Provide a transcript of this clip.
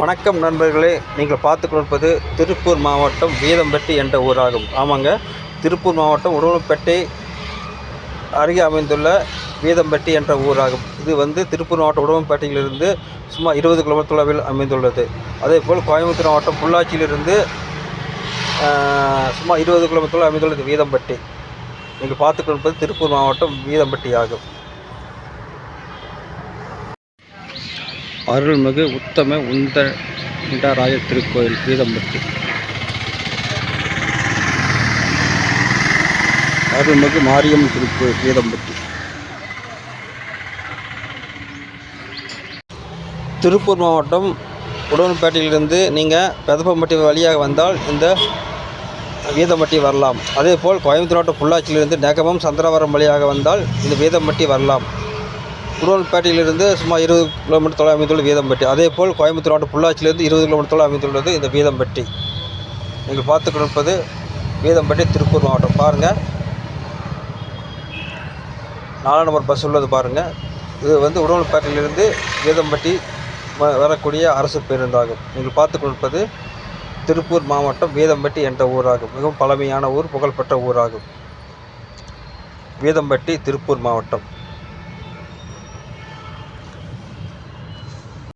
வணக்கம் நண்பர்களே. நீங்கள் பார்த்து கொடுப்பது திருப்பூர் மாவட்டம் வீதம்பட்டி என்ற ஊராகும். ஆமாங்க திருப்பூர் மாவட்டம் உடுமலைப்பேட்டை அருகே அமைந்துள்ள வீதம்பட்டி என்ற ஊராகும். இது வந்து திருப்பூர் மாவட்டம் உடம்பேட்டையிலிருந்து சுமார் இருபது கிலோமீட்டர் தொலைவில் அமைந்துள்ளது. அதேபோல் கோயம்புத்தூர் மாவட்டம் பொள்ளாச்சியிலிருந்து சுமார் இருபது கிலோமீட்டர் தொலைவில் அமைந்துள்ளது வீதம்பட்டி. நீங்கள் பார்த்து கொடுப்பது திருப்பூர் மாவட்டம் வீதம்பட்டி ஆகும் அருள்மிகு உத்தம உந்த உண்டராய திருக்கோயில் வீதம்பட்டி அருள்மிகு மாரியம்மன் திருக்கோயில் வீதம்பட்டி திருப்பூர் மாவட்டம் உடன்பேட்டையிலிருந்து நீங்கள் பெதப்பம்பட்டி வழியாக வந்தால் இந்த வீதம்பட்டி வரலாம். அதேபோல் கோயம்புத்தூர் மாவட்டம் பொள்ளாச்சியிலிருந்து நெகமம் சந்திரவரம் வழியாக வந்தால் இந்த வீதம்பட்டி வரலாம். உடுமல்பேட்டையிலிருந்து சுமார் இருபது கிலோமீட்டர் தொலை அமைந்துள்ள வீதம்பட்டி. அதேபோல் கோயம்புத்தூர் மாவட்டம் பொள்ளாச்சியிலிருந்து இருபது கிலோமீட்டர் தொலை அமைந்துள்ளது இந்த வீதம்பட்டி. நீங்கள் பார்த்து கொடுப்பது வீதம்பட்டி திருப்பூர் மாவட்டம். பாருங்கள் நாலாம் நம்பர் பஸ் உள்ளது பாருங்கள் இது வந்து உடவன்பேட்டையிலிருந்து வீதம்பட்டி வ- வரக்கூடிய அரசு பேருந்தாகும். நீங்கள் பார்த்து கொடுப்பது திருப்பூர் மாவட்டம் வீதம்பட்டி என்ற ஊராகும். மிகவும் பழமையான ஊர் புகழ்பெற்ற ஊராகும். வீதம்பட்டி திருப்பூர் மாவட்டம்.